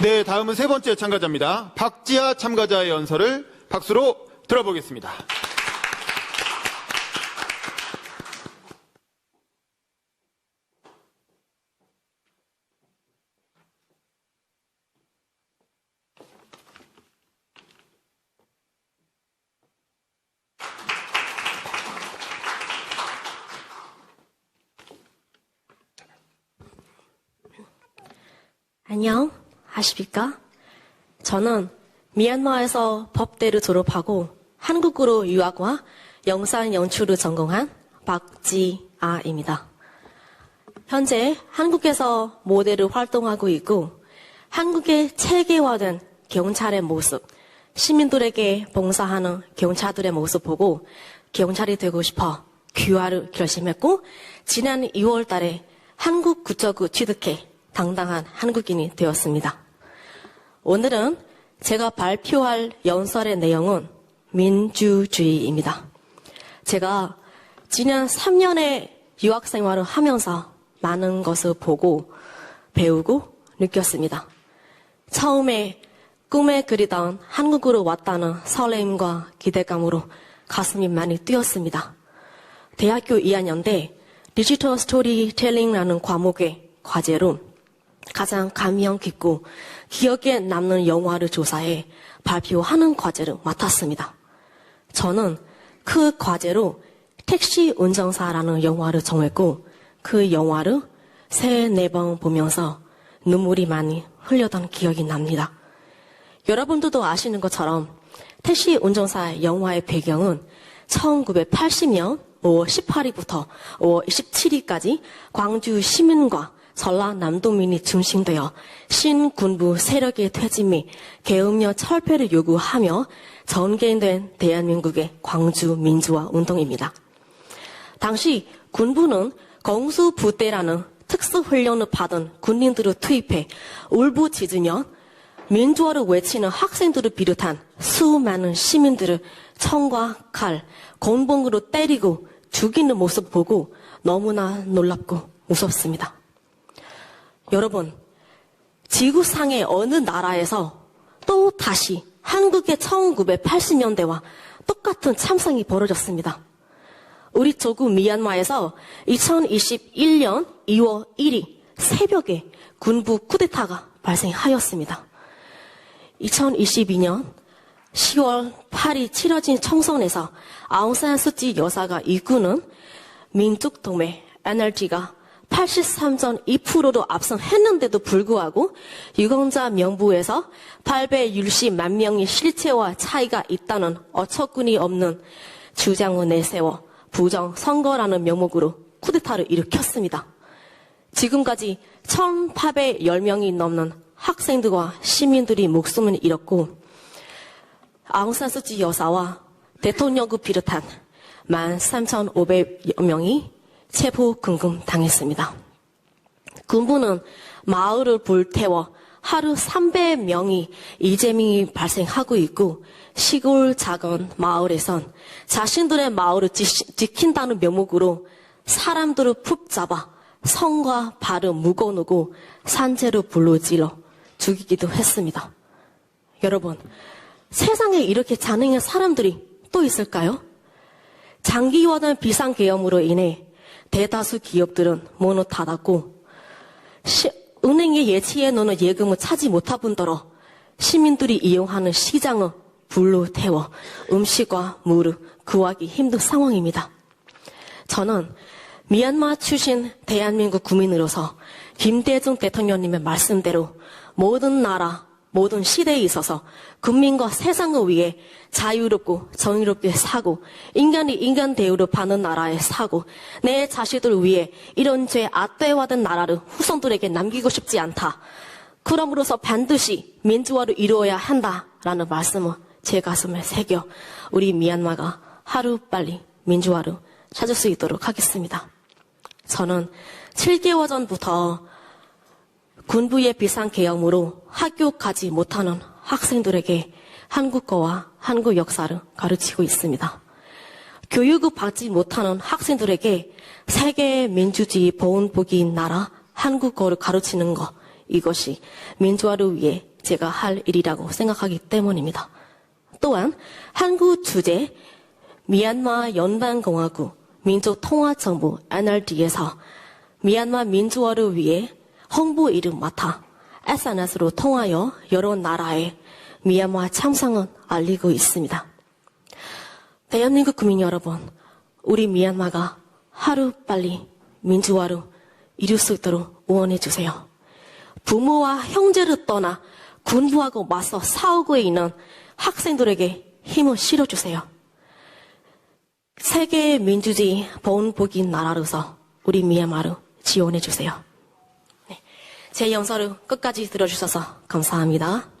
네, 다음은 세 번째 참가자입니다. 박지아 참가자의 연설을 박수로 들어보겠습니다. 안녕, 하십니까? 저는 미얀마에서 법대를 졸업하고 한국으로 유학과 영상 연출을 전공한 박지아입니다. 현재 한국에서 모델을 활동하고 있고 한국의 체계화된 경찰의 모습, 시민들에게 봉사하는 경찰들의 모습 보고 경찰이 되고 싶어 귀화를 결심했고 지난 2월 달에 한국 국적을 취득해 당당한 한국인이 되었습니다. 오늘은 제가 발표할 연설의 내용은 민주주의입니다. 제가 지난 3년의 유학 생활을 하면서 많은 것을 보고 배우고 느꼈습니다. 처음에 꿈에 그리던 한국으로 왔다는 설레임과 기대감으로 가슴이 많이 뛰었습니다. 대학교 2학년 때 디지털 스토리텔링이라는 과목의 과제로 가장 감명 깊고 기억에 남는 영화를 조사해 발표하는 과제를 맡았습니다. 저는 그 과제로 택시 운전사라는 영화를 정했고 그 영화를 세 네 번 보면서 눈물이 많이 흘렸던 기억이 납니다. 여러분들도 아시는 것처럼 택시 운전사의 영화의 배경은 1980년 5월 18일부터 5월 27일까지 광주 시민과 전라 남도민이 중심되어 신군부 세력의 퇴진 및 계엄령 철폐를 요구하며 전개된 대한민국의 광주 민주화 운동입니다. 당시 군부는 공수부대라는 특수훈련을 받은 군인들을 투입해 울부짖으며 민주화를 외치는 학생들을 비롯한 수많은 시민들을 총과 칼, 곤봉으로 때리고 죽이는 모습 보고 너무나 놀랍고 무섭습니다. 여러분, 지구상의 어느 나라에서 또 다시 한국의 1980년대와 똑같은 참상이 벌어졌습니다. 우리 조국 미얀마에서 2021년 2월 1일 새벽에 군부 쿠데타가 발생하였습니다. 2022년 10월 8일 치러진 총선에서 아웅산 수치 여사가 이끄는 민족동맹 NLD가 83.2%로 압승했는데도 불구하고 유공자 명부에서 860만 명의 실체와 차이가 있다는 어처구니 없는 주장을 내세워 부정 선거라는 명목으로 쿠데타를 일으켰습니다. 지금까지 1,810명이 넘는 학생들과 시민들이 목숨을 잃었고 아웅산수치 여사와 대통령을 비롯한 13,500여 명이 체포 금금 당했습니다. 군부는 마을을 불태워 하루 300명이 이재민이 발생하고 있고 시골 작은 마을에선 자신들의 마을을 지킨다는 명목으로 사람들을 푹 잡아 성과 발을 묶어놓고 산재로 불러질러 죽이기도 했습니다. 여러분, 세상에 이렇게 잔인한 사람들이 또 있을까요? 장기화된 비상계엄으로 인해 대다수 기업들은 문을 닫았고 시, 은행에 예치해 놓은 예금을 차지 못할 뿐더러 시민들이 이용하는 시장을 불로 태워 음식과 물을 구하기 힘든 상황입니다. 저는 미얀마 출신 대한민국 국민으로서 김대중 대통령님의 말씀대로 모든 나라, 모든 시대에 있어서 국민과 세상을 위해 자유롭고 정의롭게 사고 인간이 인간 대우를 받는 나라에 사고 내 자식들을 위해 이런 죄 악대화된 나라를 후손들에게 남기고 싶지 않다. 그럼으로써 반드시 민주화를 이루어야 한다라는 말씀을 제 가슴에 새겨 우리 미얀마가 하루 빨리 민주화를 찾을 수 있도록 하겠습니다. 저는 7개월 전부터 군부의 비상계엄으로 학교 가지 못하는 학생들에게 한국어와 한국 역사를 가르치고 있습니다. 교육을 받지 못하는 학생들에게 세계 민주주의 보훈복인 나라 한국어를 가르치는 거 이것이 민주화를 위해 제가 할 일이라고 생각하기 때문입니다. 또한 한국 주재 미얀마 연방공화국 민족통화정부 NLD에서 미얀마 민주화를 위해 홍보 일을 맡아 SNS로 통하여 여러 나라에 미얀마 참상을 알리고 있습니다. 대한민국 국민 여러분, 우리 미얀마가 하루 빨리 민주화로 이룰 수 있도록 응원해 주세요. 부모와 형제를 떠나 군부하고 맞서 싸우고 있는 학생들에게 힘을 실어 주세요. 세계 민주주의 본보기 나라로서 우리 미얀마를 지원해 주세요. 네, 제 영상을 끝까지 들어주셔서 감사합니다.